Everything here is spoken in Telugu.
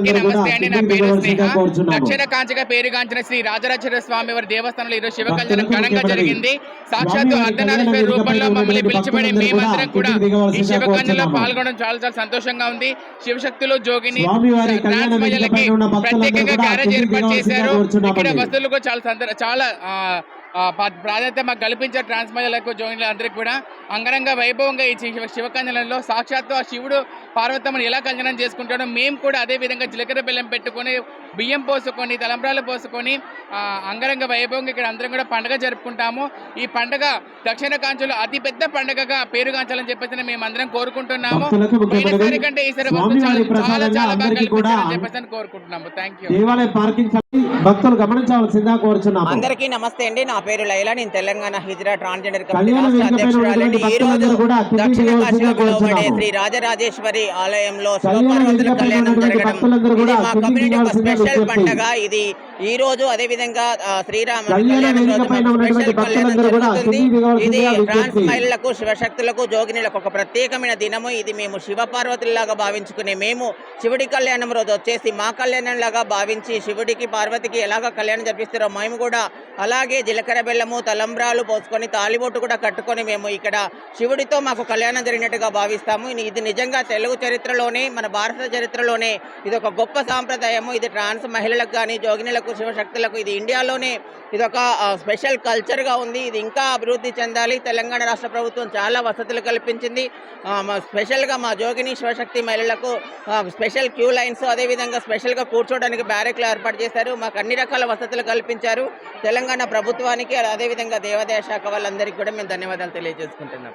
కూడా నమస్తే అండి నా పేరు స్నేహ. దక్షిణ కాంచక పేరుగాంచిన శ్రీ రాజరాజేశ్వర స్వామి వారి దేవస్థానంలో ఈరోజు శివకళ్యాణం భక్తులకు ఘనంగా. జరిగింది సాక్షాత్తు కళ్యాణ రూపంలో మమ్మల్ని పిలిచిపడి మేమందరం కూడా ఈ శివకళ్యాణంలో కోరుచున్నాము. పాల్గొనడం చాలా చాలా సంతోషంగా ఉంది శివశక్తులు జోగిని కళ్యాణ ప్రత్యేకంగా కూడా గ్యారేజ్ ఏర్పాటు చేశారు. ఇక్కడ వస్తువులకు చాలా సందర్ చాలా పా- ప్రాధాన్యత మాకు కల్పించారు ట్రాన్స్ మహిళలకు అందరికీ కూడా. అంగరంగ వైభవంగా ఈ శివ శివకళ్యాణంలో సాక్షాత్తు ఆ శివుడు పార్వతమ్మని ఎలా కళ్యాణం చేసుకుంటాడో మేము కూడా అదే విధంగా జీలకర్ర బెల్లం పెట్టుకొని బియ్యం పోసుకొని తలంబ్రాలు పోసుకొని ఆ, అంగరంగ వైభవంగా ఇక్కడ అందరం కూడా పండుగ జరుపుకుంటాము. ఈ పండుగ దక్షిణ కాంచలో అతి పెద్ద పండుగగా పేరుగాంచాలని చెప్పేసి మేము అందరం కోరుకుంటున్నాము. పోయినసారి కంటే ఈసారి చాలా చాలా బాగా కల్పించాలని చెప్పేసి కోరుకుంటున్నాము. థ్యాంక్ యూ భక్తులు గమనించవలసిందిగా కోరుచున్నాము. అందరికీ నమస్తే అండి. నా పేరు లైలా. నేను తెలంగాణ హిజ్రా ట్రాన్స్జెండర్ కమిటీ ఈ రోజు దక్షిణ. శ్రీ రాజరాజేశ్వరి ఆలయంలో శివపార్వతుల కళ్యాణం జరగడం మా కమ్యూనిటీ స్పెషల్. పండగ. ఇది ఈ రోజు అదే విధంగా శ్రీరామ ఇది ట్రాన్స్. మహిళలకు శివశక్తులకు జోగినులకు ఒక ప్రత్యేకమైన దినము. ఇది మేము శివ పార్వతుల్లాగా భావించుకునే మేము శివుడి కళ్యాణం రోజు వచ్చేసి మా కళ్యాణం లాగా భావించి శివుడికి పార్వతికి ఎలాగ కళ్యాణం జరిపిస్తారో మేము కూడా అలాగే జీలకర్ర బెల్లము తలంబ్రాలు పోసుకొని తాలిబొట్టు కూడా కట్టుకొని మేము ఇక్కడ శివుడితో మాకు కళ్యాణం జరిగినట్టుగా భావిస్తాము. ఇది- ఇది నిజంగా తెలుగు చరిత్రలోనే మన భారత చరిత్రలోనే ఇది ఒక గొప్ప సాంప్రదాయము. ఇది ట్రాన్స్ మహిళలకు కానీ జోగినులకు శివశక్తులకు ఇది ఇండియాలోనే ఇది ఒక స్పెషల్ కల్చర్గా ఉంది. ఇది ఇంకా అభివృద్ధి చెందాలి. తెలంగాణ రాష్ట్ర ప్రభుత్వం చాలా వసతులు కల్పించింది. మా స్పెషల్గా మా జోగిని శివశక్తి మహిళలకు స్పెషల్ క్యూ లైన్స్ అదేవిధంగా స్పెషల్గా కూర్చోవడానికి బ్యారెక్లు ఏర్పాటు చేశారు. మాకు అన్ని రకాల వసతులు కల్పించారు. తెలంగాణ ప్రభుత్వానికి అదేవిధంగా దేవాదాయ శాఖ వాళ్ళందరికీ కూడా మేము ధన్యవాదాలు తెలియజేసుకుంటున్నాం.